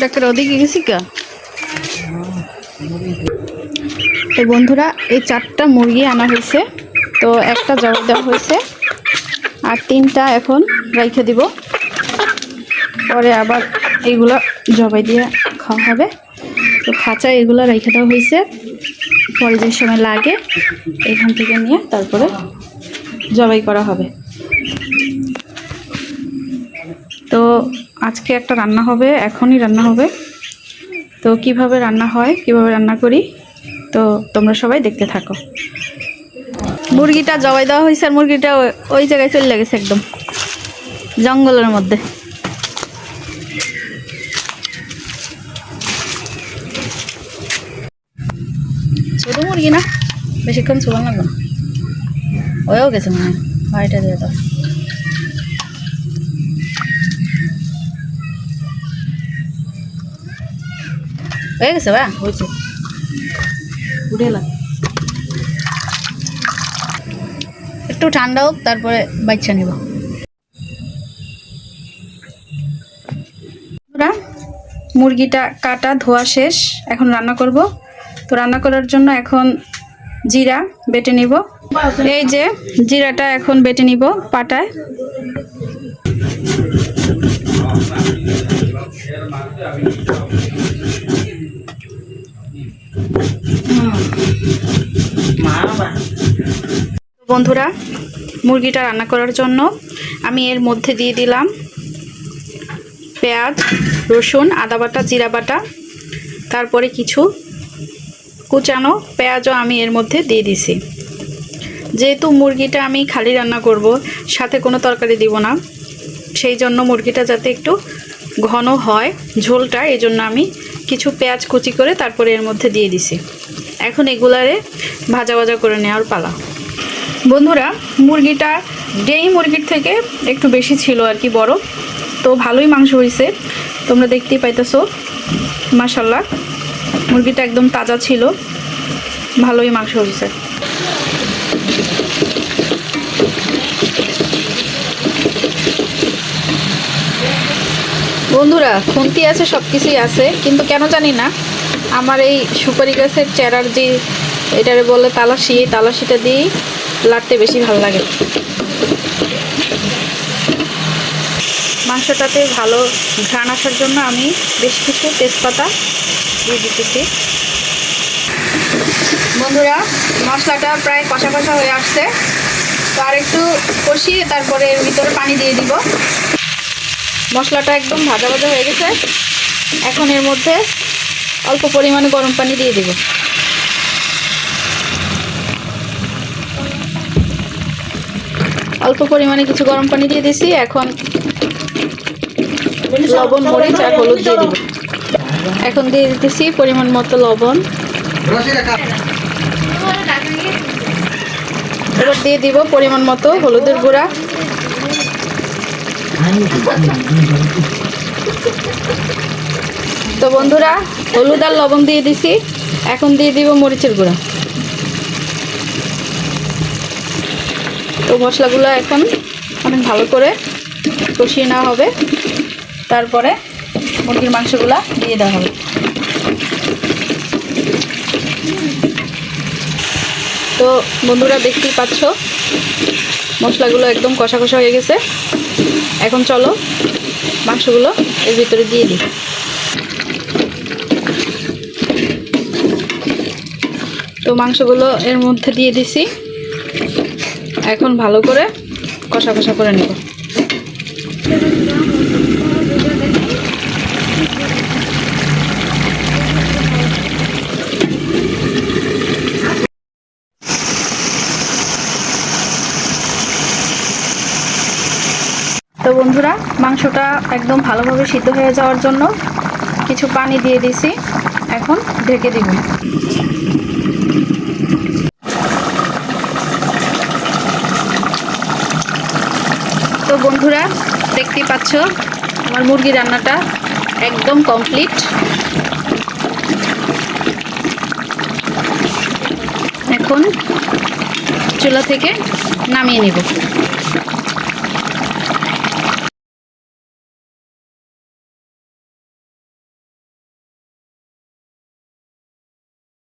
Doctor ওদিকে গেছি কা তো বন্ধুরা, এই চারটা মুরগি আনা হয়েছে। তো একটা জবাব দেওয়া হয়েছে। আর তিনটা এখন রেখে দিব। পরে আবার এগুলো জবাই দিয়ে খাওয়া হবে। তো খাঁচা এগুলো রেখে দেওয়া হয়েছে। পরে যে সময় লাগে, এখান থেকে নিয়ে তারপরে জবাই করা হবে। তো আজকে একটা রান্না হবে, এখনই রান্না হবে। তো কীভাবে রান্না হয়, কীভাবে রান্না করি, তো তোমরা সবাই দেখতে থাকো। মুরগিটা জবাই দেওয়া হয়েছে আর মুরগিটা ওই- জায়গায় চলে গেছে একদম, জঙ্গলের মধ্যে। ছোট মুরগি না, বেশিক্ষণ লাগবে না। ওয়েও গেছে মনে হয়, বাড়িটা দিয়ে দাও। হয়ে গেছে বা হয়েছে। উঠে এলাম একটু ঠান্ডা হোক তারপরে বাচ্চা নিব। মুরগিটা কাটা ধোয়া শেষ এখন রান্না করব। তো রান্না করার জন্য এখন জিরা বেটে নিব। এই যে জিরাটা এখন বেটে নিব পাটায়। বন্ধুরা, মুরগিটা রান্না করার জন্য আমি এর মধ্যে দিয়ে দিলাম পেঁয়াজ, রসুন, আদা বাটা, জিরা বাটা, তারপরে কিছু কুচানো পেঁয়াজও আমি এর মধ্যে দিয়ে দিছি। যেহেতু মুরগিটা আমি খালি রান্না করব, সাথে কোনো তরকারি দিব না, সেই জন্য মুরগিটা যাতে একটু ঘন হয় ঝোলটা, এই জন্য আমি কিছু পেঁয়াজ কুচি করে তারপরে এর মধ্যে দিয়ে দিছি। এখন এগুলারে ভাজা ভাজা করে নেওয়ার পালা। বন্ধুরা, মুরগিটা ডেই মুরগির থেকে একটু বেশি ছিল আর কি বড়। তো ভালোই মাংস হয়েছে তোমরা দেখতেই পাইতেছো। মাসাল্লাহ মুরগিটা একদম তাজা ছিল। ভালোই মাংস হয়েছে বন্ধুরা, খুন্তি আছে সব কিছুই আছে, কিন্তু কেন জানি না, আমার এই সুপারি গাছের চেরার যে এটারে বলে তালাশি, এই তালাশিটা দিয়েই লাড়তে বেশি ভালো লাগে। মাংসটাতে ভালো ঘ্রাণ আসার জন্য আমি বেশ কিছু তেজপাতা দিয়ে দিতেছি। বন্ধুরা, মশলাটা প্রায় কষা কষা হয়ে আসছে। তো আর একটু কষিয়ে তারপরে এর ভিতরে পানি দিয়ে দিব। মশলাটা একদম ভাজা ভাজা হয়ে গেছে। এখন এর মধ্যে অল্প পরিমাণে গরম পানি দিয়ে দিব। অল্প পরিমাণে কিছু গরম পানি দিয়ে দিছি এখন লবণ, মরিচ আর হলুদ দিয়ে দিব। এখন দিয়ে দিতেছি পরিমাণ মতো লবণ। এবার দিয়ে দিব পরিমাণ মতো হলুদের গুঁড়া। তো বন্ধুরা, হলুদ আর লবণ দিয়ে দিছি, এখন দিয়ে দিব মরিচের গুঁড়া। তো মশলাগুলো এখন অনেক ভালো করে কষিয়ে নেওয়া হবে। তারপরে মুরগির মাংসগুলো দিয়ে দেওয়া হবে। তো বন্ধুরা দেখতেই পাচ্ছ, মশলাগুলো একদম কষা কষা হয়ে গেছে। এখন চলো মাংসগুলো এর ভিতরে দিয়ে দিই। তো মাংসগুলো এর মধ্যে দিয়ে দিছি। এখন ভালো করে কষা কষা করে নেব। তো বন্ধুরা, মাংসটা একদম ভালোভাবে সিদ্ধ হয়ে যাওয়ার জন্য কিছু পানি দিয়ে দিছি। এখন ঢেকে দিব। বন্ধুরা দেখতে পাচ্ছ আমার মুরগি রান্নাটা একদম কমপ্লিট এখন চুলা থেকে নামিয়ে নিব।